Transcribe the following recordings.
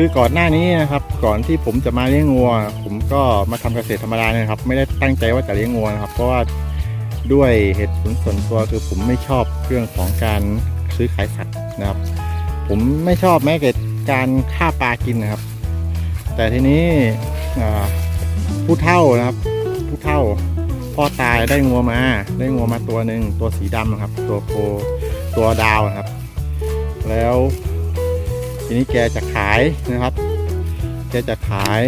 คือก่อนหน้านี้นะครับ ก่อนที่ผมจะมาเลี้ยงงัว ผมก็มาทำเกษตรธรรมดาเนี่ยครับ ไม่ได้ตั้งใจว่าจะเลี้ยงงัวนะครับ เพราะว่าด้วยเหตุผลส่วนตัวคือผมไม่ชอบเรื่องของการซื้อขายสัตว์นะครับ ผมไม่ชอบแม้แต่การฆ่าปลากินนะครับ แต่ทีนี้ผู้เฒ่านะครับ ผู้เฒ่าพ่อตายได้งัวมา ได้งัวมาตัวหนึ่งตัวสีดำนะครับ ตัวโคตัวดาวนะครับ แล้ว ทีนี้แกจะขายนะครับ แกจะขาย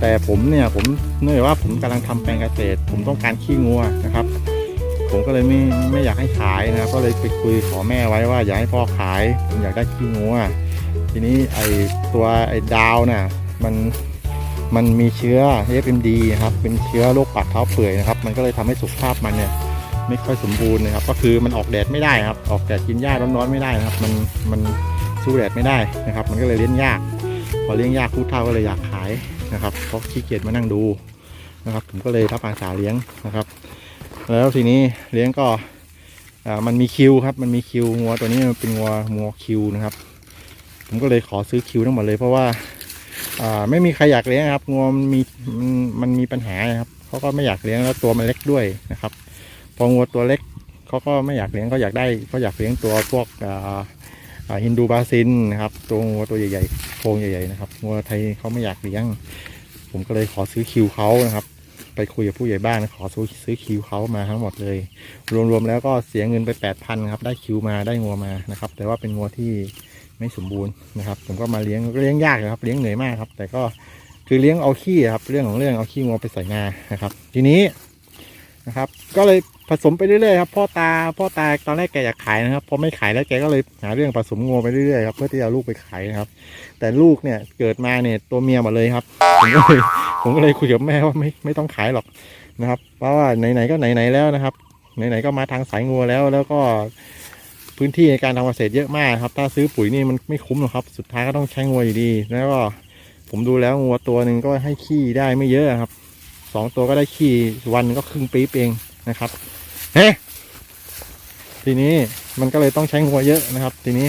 แต่ผมเนี่ยผมเนื่องจากว่าผมกำลังทำแปลงเกษตร ผมต้องการขี้งัวนะครับ ผมก็เลยไม่ไม่อยากให้ขายนะครับก็เลยไปคุยขอแม่ไว้ว่า อยากให้พ่อขายผมอยากได้ขี้งัวทีนี้ไอตัวไอดาวน่ะมันมันมีเชื้อ FMD นะครับเป็นเชื้อโรคปากเท้าเปื่อยนะครับ มันก็เลยทำให้สุขภาพมันเนี่ยไม่ค่อยสมบูรณ์นะครับ ก็คือมันออกแดดไม่ได้ครับ ออกแดดกินหญ้าร้อนๆไม่ได้นะครับ มันมัน สู้แดดไม่ได้นะครับ มันก็เลยเลี้ยงยาก พอเลี้ยงยากผู้เฒ่าก็เลยอยากขายนะครับเพราะขี้เกียจมานั่งดูนะครับ ผมก็เลยรับอาสาเลี้ยงนะครับ แล้วทีนี้เลี้ยงก็มันมีคิวครับ มันมีคิวงัวตัวนี้มันเป็นงัวงัวคิวนะครับ ผมก็เลยขอซื้อคิวทั้งหมดเลย เพราะว่าไม่มีใครอยากเลี้ยงครับงัวมันมีมันมีปัญหาครับเขาก็ไม่อยากเลี้ยงแล้วตัวมันเล็กด้วยนะครับ พองัวตัวเล็กเขาก็ไม่อยากเลี้ยงเขาอยากได้เขาอยากเลี้ยงตัวพวกอ ฮินดูบาซินนะครับ ตัวงัวตัวใหญ่ๆโครงใหญ่ๆนะครับงัวไทยเขาไม่อยากเลี้ยง ผมก็เลยขอซื้อคิวเขานะครับ ไปคุยกับผู้ใหญ่บ้านขอซื้อซื้อคิวเขามาทั้งหมดเลย รวมๆแล้วก็เสียเงินไปแปดพันครับได้คิวมาได้งัวมานะครับ แต่ว่าเป็นงัวที่ไม่สมบูรณ์นะครับ ผมก็มาเลี้ยงเลี้ยงยากนะครับ เลี้ยงเหนื่อยมากครับ แต่ก็คือเลี้ยงเอาขี้ครับ เรื่องของเรื่องเอาขี้งัวไปใส่นานะครับ ทีนี้นะครับ ก็เลย ผสมไปเรื่อยๆครับพ่อตาพ่อตาตอนแรกแกอยากขายนะครับพอไม่ขายแล้วแกก็เลยหาเรื่องผสมงัวไปเรื่อยๆครับเพื่อที่จะเอาลูกไปขายนะครับ แต่ลูกเนี่ยเกิดมาเนี่ยตัวเมียหมดเลยครับผมก็เลยผมก็เลยคุยกับแม่ว่าไม่ไม่ต้องขายหรอกนะครับ เพราะว่าไหนๆก็ไหนๆแล้วนะครับไหนๆก็มาทางสายงัวแล้วแล้วก็พื้นที่ในการทำเกษตรเยอะมากครับ ถ้าซื้อปุ๋ยนี่มันไม่คุ้มหรอกครับ สุดท้ายก็ต้องใช้งัวอยู่ดี แล้วก็ผมดูแล้วงัวตัวหนึ่งก็ให้ขี้ได้ไม่เยอะครับสองตัวก็ได้ขี้วันก็ครึ่งปี๊บเองนะครับ เฮ้ทีนี้มันก็เลยต้องใช้งัวเยอะนะครับ ทีนี้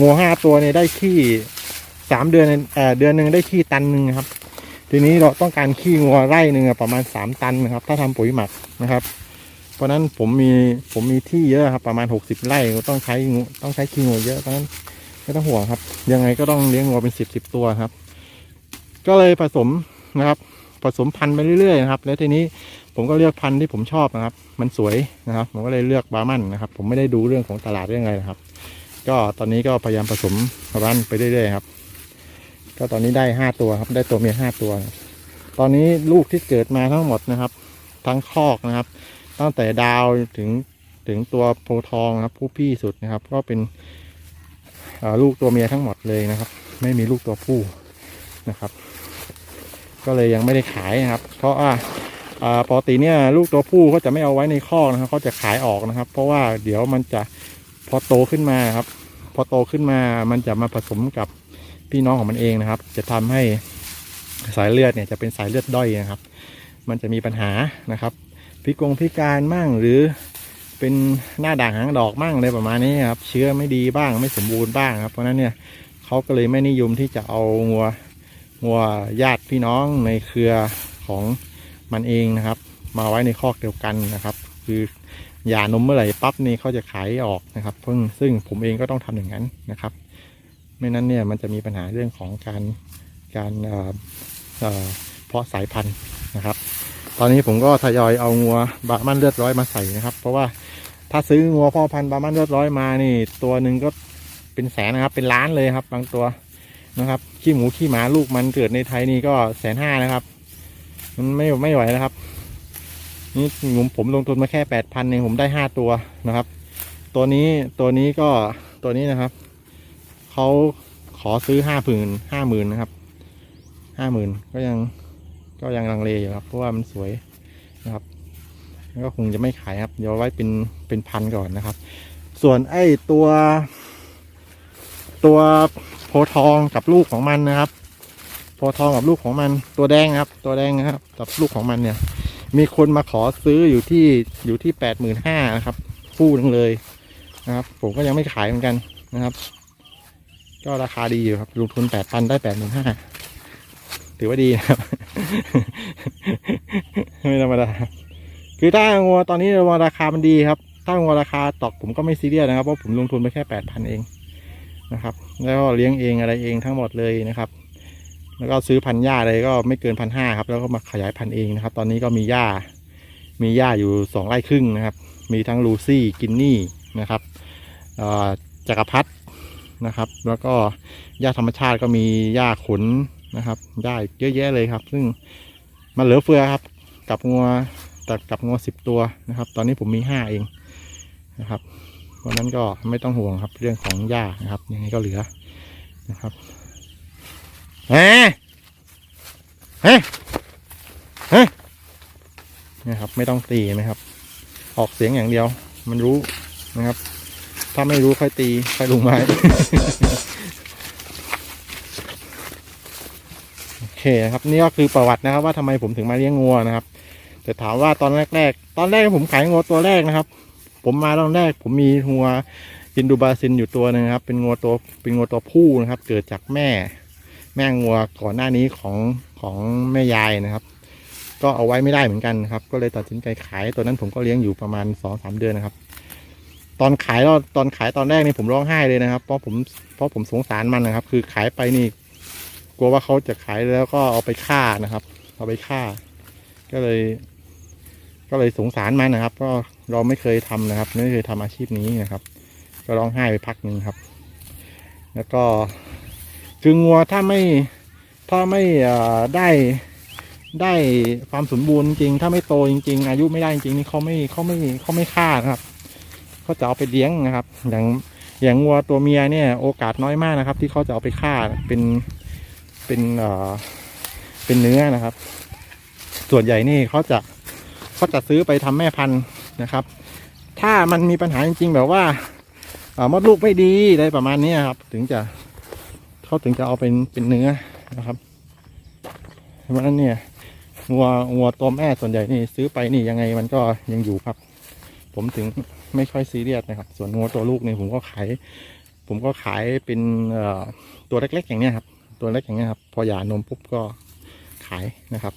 งัวห้าตัวเนี่ยได้ขี้สามเดือนเอ่อเดือนหนึ่งได้ขี้ตันหนึ่งครับ ทีนี้เราต้องการขี้งัวไร่หนึ่งประมาณสามตันนะครับ ถ้าทำปุ๋ยหมักนะครับ เพราะฉะนั้นผมมีผมมีที่เยอะครับ ประมาณหกสิบไร่ต้องใช้งูต้องใช้ขี้งัวเยอะเพราะฉะนั้นไม่ต้องห่วงครับ ยังไงก็ต้องเลี้ยงงัวเป็นสิบสิบตัวครับ ก็เลยผสมนะครับ ผสมพันธุ์ไปเรื่อยๆนะครับ แล้วทีนี้ผมก็เลือกพันธุ์ที่ผมชอบนะครับ มันสวยนะครับ ผมก็เลยเลือกบาร์มันนะครับ ผมไม่ได้ดูเรื่องของตลาดเรื่องอะไรนะครับ ก็ตอนนี้ก็พยายามผสมรันไปเรื่อยๆครับ ก็ตอนนี้ได้ห้าตัวครับ ได้ตัวเมียห้าตัว ตอนนี้ลูกที่เกิดมาทั้งหมดนะครับ ทั้งคอกนะครับ ตั้งแต่ดาวถึงถึงตัวโพทองนะครับ ผู้พี่สุดนะครับ ก็เป็นลูกตัวเมียทั้งหมดเลยนะครับ ไม่มีลูกตัวผู้นะครับ ก็เลยยังไม่ได้ขายนะครับ เพราะว่าปกติเนี่ยลูกตัวผู้เขาจะไม่เอาไว้ในคอกนะครับเขาจะขายออกนะครับ เพราะว่าเดี๋ยวมันจะพอโตขึ้นมาครับ พอโตขึ้นมามันจะมาผสมกับพี่น้องของมันเองนะครับ จะทำให้สายเลือดเนี่ยจะเป็นสายเลือดด้อยนะครับ มันจะมีปัญหานะครับ พิกงพิการมั่งหรือเป็นหน้าด่างหางดอกมั่งอะไรประมาณนี้ครับ เชื้อไม่ดีบ้างไม่สมบูรณ์บ้างครับ เพราะฉะนั้นเนี่ยเขาก็เลยไม่นิยมที่จะเอางัว งัวญาติพี่น้องในเครือของมันเองนะครับ มาไว้ในคอกเดียวกันนะครับ คือหย่านมเมื่อไหร่ปั๊บนี่เขาจะขายออกนะครับเพิ่งซึ่งผมเองก็ต้องทำอย่างนั้นนะครับ ไม่นั้นเนี่ยมันจะมีปัญหาเรื่องของการการเอ่อเอ่อเพาะสายพันธุ์นะครับ ตอนนี้ผมก็ทยอยเอางัวบามันเลือดร้อยมาใส่นะครับ เพราะว่าถ้าซื้องัวพ่อพันธุ์บามันเลือดร้อยมานี่ ตัวหนึ่งก็เป็นแสนนะครับเป็นล้านเลยครับ บางตัว นะครับ ขี้หมูขี้หมาลูกมันเกิดในไทยนี่ก็แสนห้านะครับ มันไม่ไม่ไหวนะครับ นี่ผมผมลงทุนมาแค่แปดพันเองผมได้ห้าตัวนะครับ ตัวนี้ตัวนี้ก็ตัวนี้นะครับเขาขอซื้อห้าผืนห้าหมื่นนะครับห้าหมื่นก็ยังก็ยังลังเลอยู่ครับ เพราะว่ามันสวยนะครับก็คงจะไม่ขายครับ เดี๋ยวไว้เป็นเป็นพันก่อนนะครับ ส่วนไอ้ตัว ตัว โพทองกับลูกของมันนะครับ โพทองกับลูกของมันตัวแดงครับ ตัวแดงนะครับกับลูกของมันเนี่ย มีคนมาขอซื้ออยู่ที่อยู่ที่แปดหมื่นห้านะครับคู่นึงเลยนะครับ ผมก็ยังไม่ขายเหมือนกันนะครับ ก็ราคาดีอยู่ครับลงทุนแปดพันได้แปดหมื่นห้าถือว่าดีนะครับ ไม่ธรรมดาคือถ้างัวตอนนี้งัวราคามันดีครับ ถ้างัวราคาตกผมก็ไม่ซีเรียสนะครับเพราะผมลงทุนไปแค่แปดพันเอง นะครับ แล้วก็เลี้ยงเองอะไรเองทั้งหมดเลยนะครับ แล้วก็ซื้อพันหญ้าเลยก็ไม่เกินพันห้าครับ แล้วก็มาขยายพันธุ์เองนะครับ ตอนนี้ก็มีหญ้า มีหญ้าอยู่สองไร่ครึ่งนะครับ มีทั้งลูซี่กินนี่นะครับจักรพัดนะครับ แล้วก็หญ้าธรรมชาติก็มีหญ้าขนนะครับหญ้าเยอะแยะเลยครับ ซึ่งมันเหลือเฟือครับ กับงัวแต่กับงัวสิบตัวนะครับ ตอนนี้ผมมีห้าเองนะครับ เพราะนั้นก็ไม่ต้องห่วงครับเรื่องของหญ้านะครับยังไงก็เหลือนะครับเฮ้เฮ้เฮ้นะครับ ไม่ต้องตีนะครับ ออกเสียงอย่างเดียว มันรู้นะครับ ถ้าไม่รู้ค่อยตีค่อยลงไม้โอเคนะครับนี่ก็คือประวัตินะครับ ว่าทำไมผมถึงมาเลี้ยงงัวนะครับ แต่ถามว่าตอนแรก ๆ ตอนแรกผมขายงัวตัวแรกนะครับ ผมมาตอนแรก ผมมีงัวอินดูบาซินอยู่ตัวหนึงครับ เป็นงัวตัวเป็นงัวตัวผู้นะครับ เกิดจากแม่ แม่งัวก่อนหน้านี้ของของแม่ยายนะครับ ก็เอาไว้ไม่ได้เหมือนกันครับ ก็เลยตัดสินใจขายตัวนั้นผมก็เลี้ยงอยู่ประมาณสองสามเดือนนะครับ ตอนขายเราตอนขายตอนแรกนี่ผมร้องไห้เลยนะครับ เพราะผมเพราะผมสงสารมันนะครับ คือขายไปนี่กลัวว่าเขาจะขายแล้วก็เอาไปฆ่านะครับ เอาไปฆ่า ก็เลย ก็เลยสงสารมันนะครับ ก็เราไม่เคยทำนะครับ ไม่เคยทำอาชีพนี้นะครับ ก็ร้องไห้ไปพักหนึ่งครับ แล้วก็คืองัวถ้าไม่ถ้าไม่ได้ได้ความสมบูรณ์จริง ถ้าไม่โตจริง ๆ อายุไม่ได้จริงๆนี่เขาไม่เขาไม่เขาไม่ฆ่านะครับเขาจะเอาไปเลี้ยงนะครับ อย่างอย่างงัวตัวเมียเนี่ย โอกาสน้อยมากนะครับ ที่เขาจะเอาไปฆ่าเป็นเป็นเอ่อเป็นเนื้อนะครับ ส่วนใหญ่นี่เขาจะ เขาจะซื้อไปทำแม่พันธุ์นะครับ ถ้ามันมีปัญหาจริงๆแบบว่ามดลูกไม่ดีอะไรประมาณนี้ครับ ถึงจะเขาถึงจะเอาเป็นเป็นเนื้อนะครับเพราะฉะนั้นเนี่ยงัวงัวตัวแม่ส่วนใหญ่นี่ซื้อไปนี่ยังไงมันก็ยังอยู่ครับ ผมถึงไม่ค่อยซีเรียสนะครับ ส่วนงัวตัวลูกนี่ผมก็ขาย ผมก็ขายเป็นตัวเล็กๆอย่างนี้ครับ ตัวเล็กอย่างนี้ครับ พอหย่านมปุ๊บก็ขายนะครับ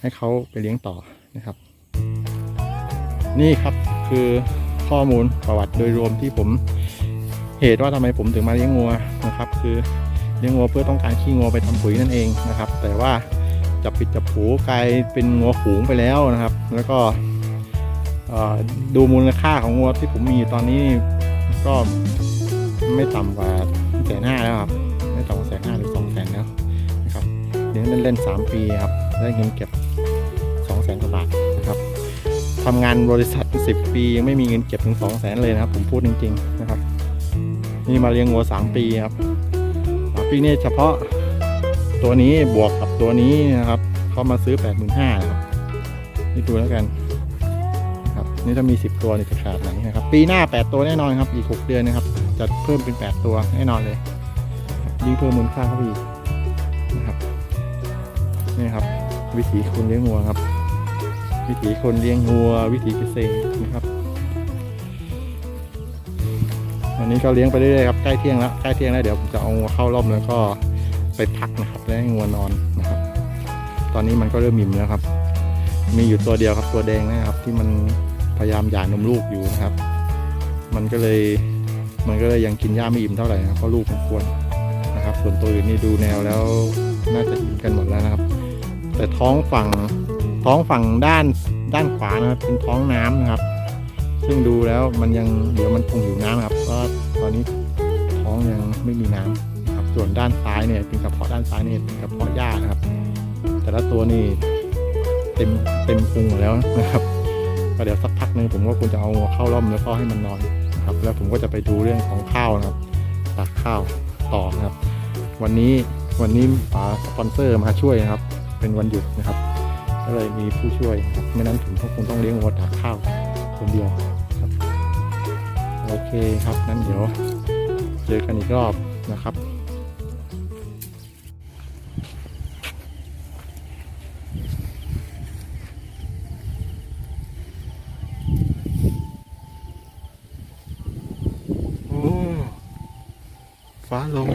ให้เขาไปเลี้ยงต่อนะครับ นี่ครับคือข้อมูลประวัติโดยรวมที่ผมเหตุว่าทำไมผมถึงมาเลี้ยงงัวนะครับ คือเลี้ยงงัวเพื่อต้องการขี้งัวไปทำปุ๋ยนั่นเองนะครับ แต่ว่าจับปิดจับผูกลายเป็นงัวฝูงไปแล้วนะครับ แล้วก็ดูมูลค่าของงัวที่ผมมีอยู่ตอนนี้ก็ไม่ต่ำกว่าแสนห้าแล้วครับไม่ต่ำกว่าแสนห้าหรือสองแสนแล้วนะครับเลี้ยงเล่นๆสามปีครับได้เงินเก็บ ทำงานบริษัทสิบปียังไม่มีเงินเก็บถึงสองแสนเลยนะครับ ผมพูดจริง ๆ นะครับ นี่มาเลี้ยงวัวสามปีครับสามปีนี่เฉพาะตัวนี้บวกกับตัวนี้นะครับเขามาซื้อแปดหมื่นห้าครับนี่ดูแล้วกันครับนี่ถ้ามีสิบตัวนี่จะขาดไหนนะครับ ปีหน้าแปดตัวแน่นอนครับ อีกหกเดือนนะครับ จะเพิ่มเป็นแปดตัวแน่นอนเลยยิ่งเพิ่มมูลค่าเข้าไปอีกนะครับนี่ครับ วิถีคนเลี้ยงวัวครับ วิถีคนเลี้ยงวัว วิถีเกษตรนะครับวันนี้ก็เลี้ยงไปเรื่อยๆครับใกล้เที่ยงแล้วใกล้เที่ยงแล้วเดี๋ยวผมจะเอาเข้าร่มแล้วก็ไปพักนะครับแล้วให้งัวนอนนะครับ ตอนนี้มันก็เริ่มมิ่มแล้วครับ มีอยู่ตัวเดียวครับตัวแดงนะครับ ที่มันพยายามหย่านมลูกอยู่นะครับ มันก็เลยมันก็เลยยังกินหญ้าไม่อิ่มเท่าไหร่นะครับเพราะลูกมันควรนะครับ ส่วนตัวอื่นนี่ดูแนวแล้วน่าจะอิ่มกันหมดแล้วนะครับ แต่ท้องฝั่ง ท้องฝั่งด้านด้านขวานะครับเป็นท้องน้ำนะครับ ซึ่งดูแล้วมันยังเดี๋ยวมันคงอยู่น้ำครับเพราะตอนนี้ท้องยังไม่มีน้ำครับส่วนด้านซ้ายเนี่ยเป็นกระเพาะด้านซ้ายเนี่ยเป็นกระเพาะหญ้านะครับ แต่ละตัวนี่เต็มเต็มพุงหมดแล้วนะครับก็เดี๋ยวสักพักหนึ่งผมก็ควรจะเอาเข้าร่มแล้วก็ให้มันนอนครับ แล้วผมก็จะไปดูเรื่องของข้าวนะครับตักข้าวต่อนะครับ วันนี้วันนี้อ่าสปอนเซอร์มาช่วยนะครับ เป็นวันหยุดนะครับ ก็เลยมีผู้ช่วยครับไม่นั้นผมก็คงต้องเลี้ยงวัวตากข้าวคนเดียวครับ โอเคครับนั้นเดี๋ยวเจอกันอีกรอบนะครับโอ้ฟ้าลง